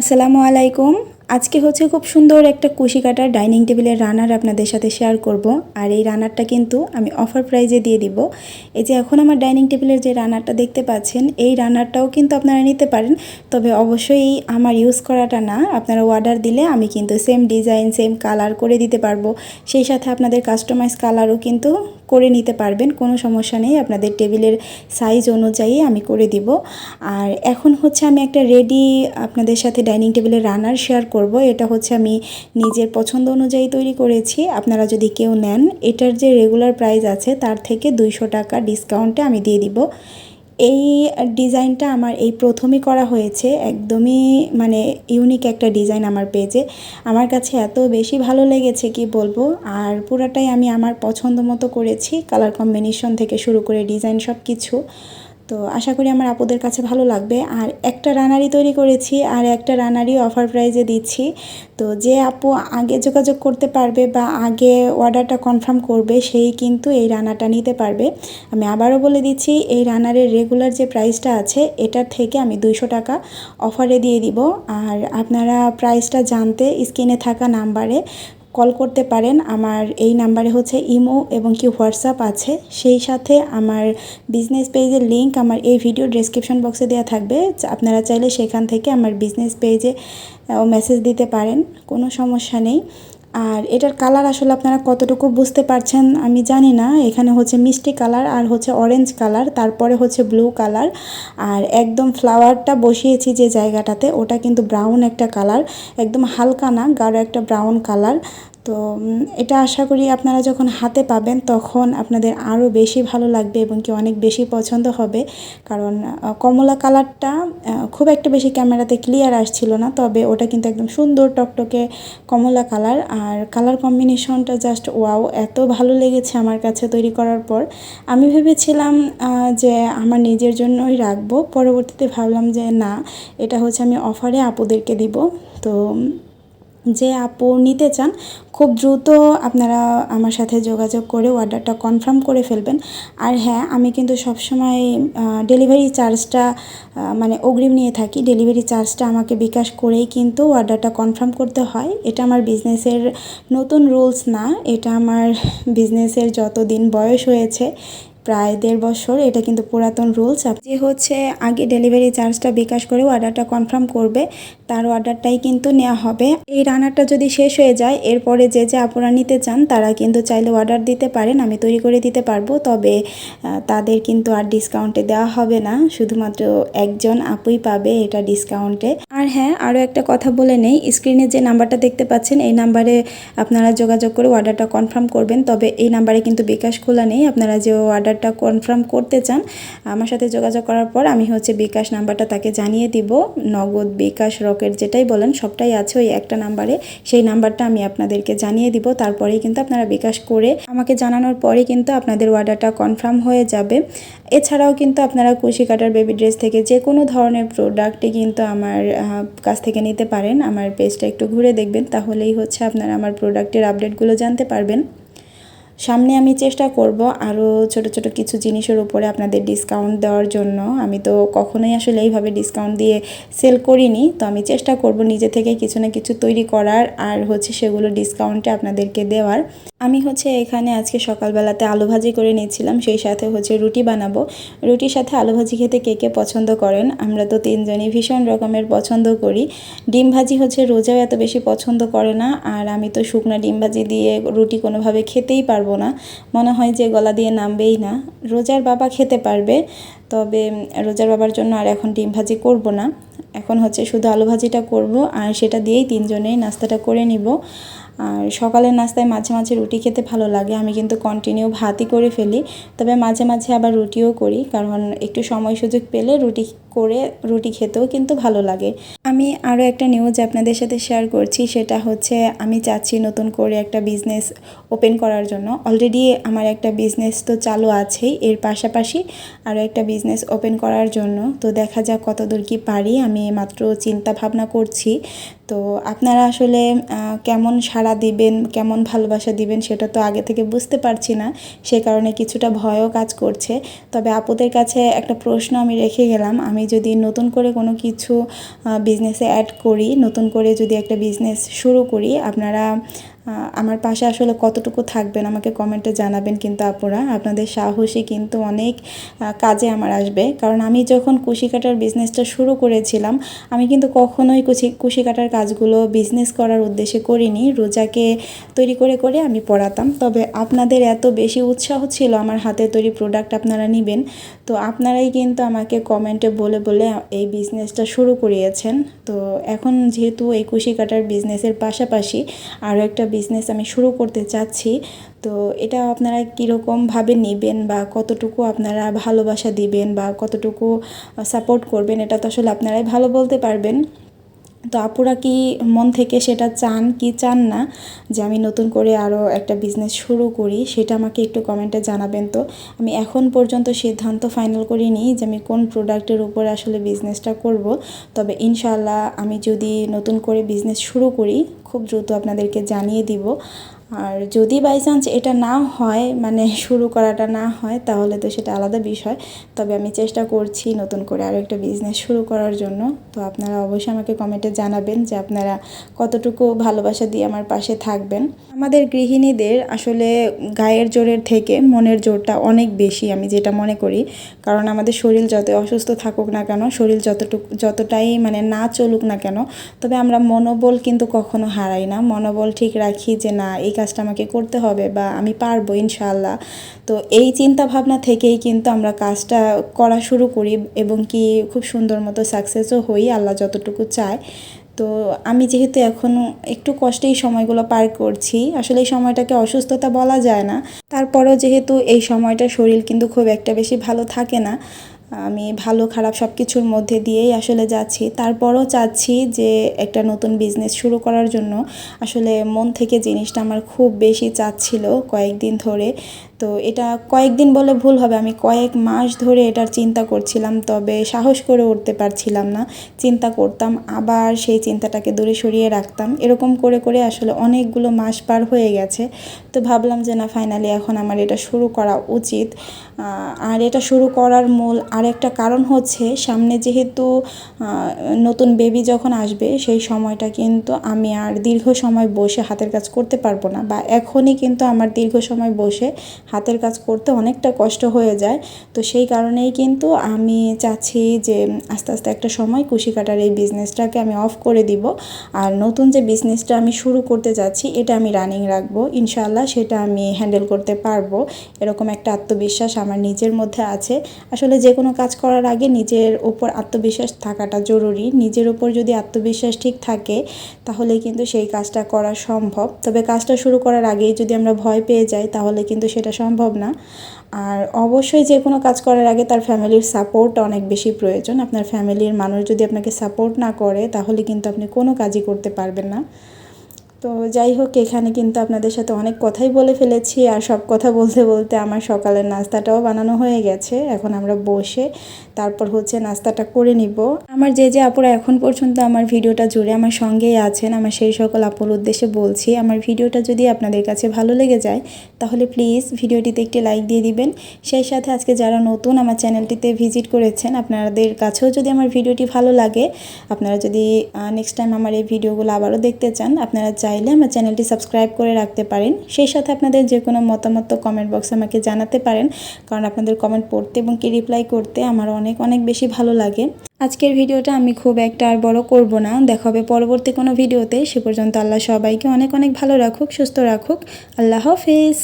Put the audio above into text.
আসসালামু আলাইকুম। আজকে হচ্ছে খুব সুন্দর একটা কুশি কাটার ডাইনিং টেবিলের রানার আপনাদের সাথে শেয়ার করব। আর এই রানারটা কিন্তু আমি অফার প্রাইজে দিয়ে দিব। এই যে এখন আমার ডাইনিং টেবিলের যে রানারটা দেখতে পাচ্ছেন, এই রানারটাও কিন্তু আপনারা নিতে পারেন। তবে অবশ্যই আমার ইউজ করাটা না, আপনারা অর্ডার দিলে আমি কিন্তু সেম ডিজাইন সেম কালার করে দিতে পারব। সেই সাথে আপনাদের কাস্টমাইজ কালারও কিন্তু করে নিতে পারবেন, কোনো সমস্যা নেই। আপনাদের টেবিলের সাইজ অনুযায়ী আমি করে দিব। আর এখন হচ্ছে আমি একটা রেডি আপনাদের সাথে ডাইনিং টেবিলের রানার শেয়ার করব। এটা হচ্ছে আমি নিজের পছন্দ অনুযায়ী তৈরি করেছি। আপনারা যদি কেউ নেন, এটার যে রেগুলার প্রাইস আছে, তার থেকে দুইশো টাকা ডিসকাউন্টে আমি দিয়ে দিব। এই ডিজাইনটা আমার এই প্রথমই করা হয়েছে, একদমই মানে ইউনিক একটা ডিজাইন আমার পেজে। আমার কাছে এত বেশি ভালো লেগেছে কি বলব, আর পুরাটাই আমি আমার পছন্দ মতো করেছি কালার কম্বিনেশন থেকে শুরু করে ডিজাইন সব কিছু তো আশা করি আমার আপুদের কাছে ভালো লাগবে। আর একটা রানারি তৈরি করেছি আর একটা রানারি অফার প্রাইজে দিচ্ছি। তো যে আপু আগে যোগাযোগ করতে পারবে বা আগে অর্ডারটা কনফার্ম করবে, সেই কিন্তু এই রানাটা নিতে পারবে। আমি আবারও বলে দিচ্ছি, এই রানারের রেগুলার যে প্রাইসটা আছে এটার থেকে আমি দুইশো টাকা অফারে দিয়ে দিব। আর আপনারা প্রাইসটা জানতে স্ক্রিনে থাকা নাম্বারে কল করতে পারেন। আমার এই নাম্বারে হচ্ছে ইমো এবং কি হোয়াটসঅ্যাপ আছে। সেই সাথে আমার বিজনেস পেজের লিঙ্ক আমার এই ভিডিও ডেসক্রিপশন বক্সে দেওয়া থাকবে। আপনারা চাইলে সেখান থেকে আমার বিজনেস পেজে মেসেজ দিতে পারেন। কোনো সমস্যা নেই। আর এটার কালার আসলে আপনারা কতটুকু বুঝতে পারছেন আমি জানি না। এখানে হচ্ছে মিষ্টি কালার আর হচ্ছে অরেঞ্জ কালার, তারপরে হচ্ছে ব্লু কালার। আর একদম ফ্লাওয়ারটা বসিয়েছি যে জায়গাটাতে, ওটা কিন্তু ব্রাউন একটা কালার, একদম হালকা না, গাঢ় একটা ব্রাউন কালার। তো এটা আশা করি আপনারা যখন হাতে পাবেন তখন আপনাদের আরও বেশি ভালো লাগবে এবং কি অনেক বেশি পছন্দ হবে। কারণ কমলা কালারটা খুব একটা বেশি ক্যামেরাতে ক্লিয়ার আসছিল না, তবে ওটা কিন্তু একদম সুন্দর টকটকে কমলা কালার। আর কালার কম্বিনেশনটা জাস্ট ওয়াও, এত ভালো লেগেছে আমার কাছে তৈরি করার পর। আমি ভেবেছিলাম যে আমার নিজের জন্যই রাখব, পরবর্তীতে ভাবলাম যে না, এটা হচ্ছে আমি অফারে আপুদেরকে দিব। তো যে আপু নিতে চান, খুব দ্রুত আপনারা আমার সাথে যোগাযোগ করে অর্ডারটা কনফার্ম করে ফেলবেন। আর হ্যাঁ আমি কিন্তু সবসময় ডেলিভারি চার্জটা মানে অগ্রিম নিয়ে থাকি। ডেলিভারি চার্জটা আমাকে বিকাশ করেই কিন্তু অর্ডারটা কনফার্ম করতে হয়। এটা আমার বিজনেসের নতুন রুলস না। এটা আমার বিজনেসের যত দিন বয়স হয়েছে, প্রায় দেড় বছর, এটা কিন্তু পুরাতন রুলস যে হচ্ছে, আগে ডেলিভারি চার্জটা বিকাশ করে অর্ডারটা কনফার্ম করবে তার অর্ডারটাই কিন্তু নেওয়া হবে। এই রান্নারটা যদি শেষ হয়ে যায়, এরপরে যে যে আপনারা নিতে চান, তারা কিন্তু চাইলে অর্ডার দিতে পারেন, আমি তৈরি করে দিতে পারব। তবে তাদের কিন্তু আর ডিসকাউন্টে দেওয়া হবে না, শুধুমাত্র একজন আপুই পাবে এটা ডিসকাউন্টে। আর হ্যাঁ আরও একটা কথা বলে নেই, স্ক্রিনে যে নাম্বারটা দেখতে পাচ্ছেন, এই নাম্বারে আপনারা যোগাযোগ করে অর্ডারটা কনফার্ম করবেন। তবে এই নাম্বারে কিন্তু বিকাশ খোলা নেই, আপনারা যে অর্ডারটা কনফার্ম করতে চান, আমার সাথে যোগাযোগ করার পর আমি হচ্ছে বিকাশ নাম্বারটা তাকে জানিয়ে দিব, নগদ বিকাশ রকেট যেটাই বলেন, সবটাই আছে ওই একটা নাম্বারে। সেই নাম্বারটা আমি আপনাদেরকে জানিয়ে দিব, তারপরেই কিন্তু আপনারা বিকাশ করে আমাকে জানানোর পরে কিন্তু আপনাদের অর্ডারটা কনফার্ম হয়ে যাবে। এছাড়াও কিন্তু আপনারা কুশি কাটার বেবি ড্রেস থেকে যে কোনো ধরনের প্রোডাক্টই কিন্তু আমার কাছ থেকে নিতে পারেন। আমার পেজটা একটু ঘুরে দেখবেন, তাহলেই হচ্ছে আপনারা আমার প্রোডাক্টের আপডেটগুলো জানতে পারবেন। সামনে আমি চেষ্টা করব আরও ছোট ছোট কিছু জিনিসের উপরে আপনাদের ডিসকাউন্ট দেওয়ার জন্য। আমি তো কখনোই আসলে এইভাবে ডিসকাউন্ট দিয়ে সেল করিনি। তো আমি চেষ্টা করব নিজে থেকে কিছু না কিছু তৈরি করার। আর হচ্ছে সেগুলো ডিসকাউন্টে আপনাদেরকে দেওয়ার। আমি হচ্ছে এখানে আজকে সকালবেলাতে আলু ভাজি করে নিয়েছিলাম, সেই সাথে হচ্ছে রুটি বানাবো। রুটির সাথে আলু ভাজি খেতে কে কে পছন্দ করেন? আমরা তো তিনজনই ভীষণ রকমের পছন্দ করি। ডিম ভাজি হচ্ছে রোজাও এত বেশি পছন্দ করে না, আর আমি তো শুকনো ডিম ভাজি দিয়ে রুটি কোনোভাবে খেতেই পারব না। মনে হয় যে গলা দিয়ে নামবেই না। রোজার বাবা খেতে পারবে, তবে রোজার বাবার জন্য আর এখন ডিম ভাজি করব না। এখন হচ্ছে শুধু আলু ভাজিটা করব, আর সেটা দিয়েই তিনজনেই নাস্তাটা করে নিব। আর সকালের নাস্তায় মাঝে মাঝে রুটি খেতে ভালো লাগে। আমি কিন্তু কন্টিনিউ ভাতই করে ফেলি। তবে মাঝে মাঝে আবার রুটিও করি, কারণ একটু সময় সুযোগ পেলে রুটি করে রুটি খেতেও কিন্তু ভালো লাগে। আমি আরও একটা নিউজ আপনাদের সাথে শেয়ার করছি, সেটা হচ্ছে আমি চাচ্ছি নতুন করে একটা বিজনেস ওপেন করার জন্য। অলরেডি আমার একটা বিজনেস তো চালু আছেই, এর পাশাপাশি আরও একটা বিজনেস ওপেন করার জন্য। তো দেখা যাক কতদূর কি পারি, আমি মাত্র চিন্তা ভাবনা করছি। তো আপনারা আসলে কেমন সাড়া দিবেন, কেমন ভালোবাসা দিবেন, সেটা তো আগে থেকে বুঝতে পারছি না। সে কারণে কিছুটা ভয়ও কাজ করছে। তবে আপুদের কাছে একটা প্রশ্ন আমি রেখে গেলাম, আমি যদি নতুন করে কোনো কিছু বিজনেসে অ্যাড করি, নতুন করে যদি একটা বিজনেস শুরু করি, আপনারা আমার পাশে আসলে কতটুকু থাকবেন আমাকে কমেন্টে জানাবেন কিন্তু আপুরা। আপনাদের সাহসী কিন্তু অনেক কাজে আমার আসবে। কারণ আমি যখন কুশি কাটার বিজনেসটা শুরু করেছিলাম, আমি কিন্তু কখনোই কুচি কুশি কাটার কাজগুলো বিজনেস করার উদ্দেশ্যে করিনি। রোজাকে তৈরি করে করে আমি পড়াতাম। তবে আপনাদের এত বেশি উৎসাহ ছিল আমার হাতে তৈরি প্রোডাক্ট আপনারা নেবেন, তো আপনারাই কিন্তু আমাকে কমেন্টে বলে বলে এই বিজনেসটা শুরু করিয়েছেন। তো এখন যেহেতু এই কুশি কাটার বিজনেসের পাশাপাশি আরও একটা বিজনেস আমি শুরু করতে চাচ্ছি, তো এটা আপনারা কীরকমভাবে নেবেন বা কতটুকু আপনারা ভালোবাসা দিবেন বা কতটুকু সাপোর্ট করবেন, এটা তো আসলে আপনারাই ভালো বলতে পারবেন। তো আপুরা কি মন থেকে সেটা চান কি চান না, যে আমি নতুন করে আরও একটা বিজনেস শুরু করি, সেটা আমাকে একটু কমেন্টে জানাবেন তো। আমি এখন পর্যন্ত সিদ্ধান্ত ফাইনাল করিনি যে আমি কোন প্রোডাক্টের উপরে আসলে বিজনেসটা করব, তবে ইনশাল্লাহ আমি যদি নতুন করে বিজনেস শুরু করি, খুব দ্রুত আপনাদেরকে জানিয়ে দিব। আর যদি বাই চান্স এটা না হয় মানে শুরু করাটা না হয়, তাহলে তো সেটা আলাদা বিষয়। তবে আমি চেষ্টা করছি নতুন করে আরও একটা বিজনেস শুরু করার জন্য। তো আপনারা অবশ্যই আমাকে কমেন্টে জানাবেন যে আপনারা কতটুকু ভালোবাসা দিয়ে আমার পাশে থাকবেন। আমাদের গৃহিণীদের আসলে গায়ের জোরের থেকে মনের জোরটা অনেক বেশি আমি যেটা মনে করি। কারণ আমাদের শরীর যত অসুস্থ থাকুক না কেন, শরীর যতটুকু, যতটাই মানে না চলুক না কেন, তবে আমরা মনোবল কিন্তু কখনো হারাই না। মনোবল ঠিক রাখি যে না, এই কাজটা আমাকে করতে হবে বা আমি পারব ইনশাআল্লাহ। তো এই চিন্তা ভাবনা থেকেই কিন্তু আমরা কাজটা করা শুরু করি এবং কি খুব সুন্দর মতো সাকসেসও হই, আল্লাহ যতটুকু চায়। তো আমি যেহেতু এখন একটু কষ্টেই সময়গুলো পার করছি, আসলে এই সময়টাকে অসুস্থতা বলা যায় না। তারপরেও যেহেতু এই সময়টা শরীর কিন্তু খুব একটা বেশি ভালো থাকে না আমি ভালো খারাপ সব কিছুর মধ্যে দিয়েই আসলে যাচ্ছি। তারপরও চাচ্ছি যে একটা নতুন বিজনেস শুরু করার জন্য। আসলে মন থেকে জিনিসটা আমার খুব বেশি চাচ্ছিল কয়েকদিন ধরে। তো এটা কয়েকদিন বলে ভুল হবে, আমি কয়েক মাস ধরে এটার চিন্তা করছিলাম, তবে সাহস করে উঠতে পারছিলাম না। চিন্তা করতাম, আবার সেই চিন্তাটাকে দূরে সরিয়ে রাখতাম। এরকম করে করে আসলে অনেকগুলো মাস পার হয়ে গেছে। তো ভাবলাম যে না ফাইনালি এখন আমার এটা শুরু করা উচিত। আর এটা শুরু করার মূল আরেকটা কারণ হচ্ছে, সামনে যেহেতু নতুন বেবি যখন আসবে, সেই সময়টা কিন্তু আমি আর দীর্ঘ সময় বসে হাতের কাজ করতে পারব না বা এখনই কিন্তু আমার দীর্ঘ সময় বসে হাতের কাজ করতে অনেকটা কষ্ট হয়ে যায়। তো সেই কারণেই কিন্তু আমি চাচ্ছি যে আস্তে আস্তে একটা সময় কুশি কাটার এই বিজনেসটাকে আমি অফ করে দিব। আর নতুন যে বিজনেসটা আমি শুরু করতে যাচ্ছি, এটা আমি রানিং রাখব। ইনশাআল্লাহ সেটা আমি হ্যান্ডেল করতে পারব। এরকম একটা আত্মবিশ্বাস আমার নিজের মধ্যে আছে। আসলে যে কোনো কাজ করার আগে নিজের ওপর আত্মবিশ্বাস থাকাটা জরুরি। নিজের ওপর যদি আত্মবিশ্বাস ঠিক থাকে, তাহলে কিন্তু সেই কাজটা করা সম্ভব। তবে কাজটা শুরু করার আগেই যদি আমরা ভয় পেয়ে যাই, তাহলে কিন্তু সেটা সম্ভব না। আর অবশ্যই যে কোনো কাজ করার আগে তার ফ্যামিলির সাপোর্ট অনেক বেশি প্রয়োজন। আপনার ফ্যামিলির মানুষ যদি আপনাকে সাপোর্ট না করে, তাহলে কিন্তু আপনি কোনো কাজই করতে পারবেন না। তো যাই হোক, এখানে কিন্তু আপনাদের সাথে অনেক কথাই বলে ফেলেছি আর সব কথা বলতে বলতে আমার সকালের নাস্তাটাও বানানো হয়ে গেছে। এখন আমরা বসে তারপর হচ্ছে নাস্তাটা করে নিব। আমার যে যে আপুরা এখন পর্যন্ত আমার ভিডিওটা জুড়ে আমার সঙ্গেই আছেন, আমার সেই সকল আপুর উদ্দেশ্যে বলছি, আমার ভিডিওটা যদি আপনাদের কাছে ভালো লেগে যায়, তাহলে প্লিজ ভিডিওটিতে একটি লাইক দিয়ে দিবেন। সেই সাথে আজকে যারা নতুন আমার চ্যানেলটিতে ভিজিট করেছেন, আপনাদের কাছেও যদি আমার ভিডিওটি ভালো লাগে, আপনারা যদি নেক্সট টাইম আমার এই ভিডিওগুলো আবারও দেখতে চান, আপনারা চাইলে আমার চ্যানেলটি সাবস্ক্রাইব করে রাখতে পারেন। সেই সাথে আপনাদের যে কোনো মতামত কমেন্ট বক্সে আমাকে জানাতে পারেন। কারণ আপনাদের কমেন্ট পড়তে এবং কি রিপ্লাই করতে আমার অনেক অনেক বেশি ভালো লাগে। আজকের ভিডিওটা আমি খুব একটা আর বড় করব না। দেখা হবে পরবর্তী কোনো ভিডিওতে। সে পর্যন্ত আল্লাহ সবাইকে অনেক অনেক ভালো রাখুক, সুস্থ রাখুক। আল্লাহ হাফিজ।